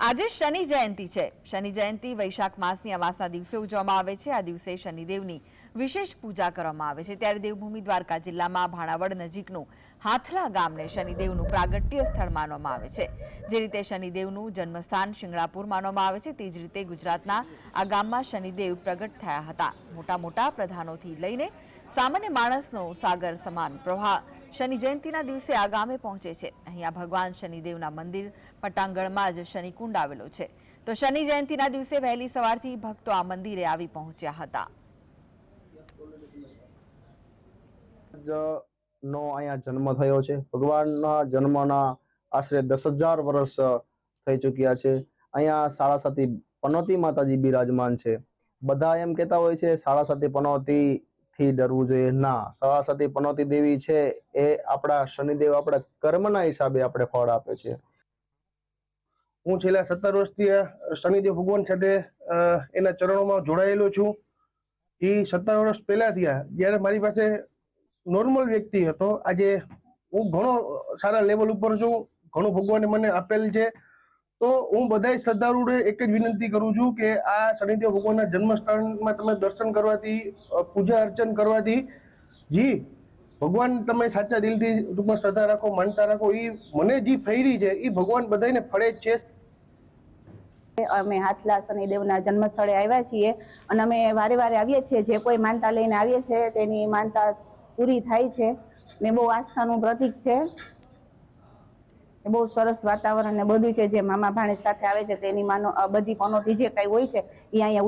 આજે શનિ જયંતિ છે. શનિ જયંતિ વૈશાખ માસની અમાસના દિવસે ઉજવવામાં આવે છે. આ દિવસે શનિદેવની વિશેષ પૂજા કરવામાં આવે છે. ત્યારે દેવભૂમિ દ્વારકા જિલ્લામાં ભાણાવડ નજીકનું હાથલા ગામને શનિદેવનું પ્રાગટ્ય સ્થળ માનવામાં આવે છે. જે રીતે શનિદેવનું જન્મસ્થાન શિંગળાપુર માનવામાં આવે છે, તે જ રીતે ગુજરાતના આ ગામમાં શનિદેવ પ્રગટ થયા હતા. મોટા મોટા પ્રધાનોથી લઈને સામાન્ય માણસનો સાગર સમાન પ્રવાહ શનિ જયંતિના દિવસે આ ગામે પહોંચે છે. અહીંયા ભગવાન શનિદેવના મંદિર પટાંગણમાં જ શનિકુંડ આવેલો છે. તો શનિ જયંતિના દિવસે વહેલી સવારથી ભક્તો આ મંદિરે આવી પહોંચ્યા હતા. નો અહીંયા જન્મ થયો છે. ભગવાનના જન્મના આશરે દસ હજાર વર્ષ થઈ ચૂક્યા છે. અહીંયા સાળાસાતી પનોતી માતાજી બિરાજમાન છે. બધા એમ કહેતા હોય છે સાળાસાતી પનોતી થી ડરવું જોઈએ. ના સવાસતી પનોતી દેવી છે એ આપણા શનિદેવ આપણા કર્મના હિસાબે આપણે ફળ આપે છે. હું છેલ્લા સત્તર વર્ષથી શનિદેવ ભગવાન સાથે એના ચરણોમાં જોડાયેલો છું. એ સત્તર વર્ષ પહેલા થયા, જ્યારે મારી પાસે નોર્મલ વ્યક્તિ હતો. આજે હું ઘણો સારા લેવલ ઉપર છું. ઘણું ભગવાને મને આપેલ છે. તો હું બધાય શ્રદ્ધાળુ એક જ વિનંતી કરું છું કે આ શનિદેવ ભગવાનના જન્મસ્થાનમાં તમે દર્શન કરવાથી પૂજા અર્ચન કરવાથી, જી, ભગવાન તમે સાચા દિલથી ટૂંકમાં શ્રદ્ધા રાખો, માનતા રાખો એ મને જે ફેરી છે એ ભગવાન બધાને ફળે છે. અમે હાથલા શનિદેવના જન્મ સ્થળે આવ્યા છીએ અને અમે વારે વારે આવીએ છીએ, જે કોઈ માનતા લઈને આવીએ છીએ તેની માનતા પૂરી થાય છે ને બહુ આસ્થાનું પ્રતીક છે. બહુ સરસ વાતાવરણ ને બધું છે, જે મામા ભાણેજ સાથે આવે છે, તેની માનો બધી કોનોથી જે કઈ હોય છે, એ અહીંયા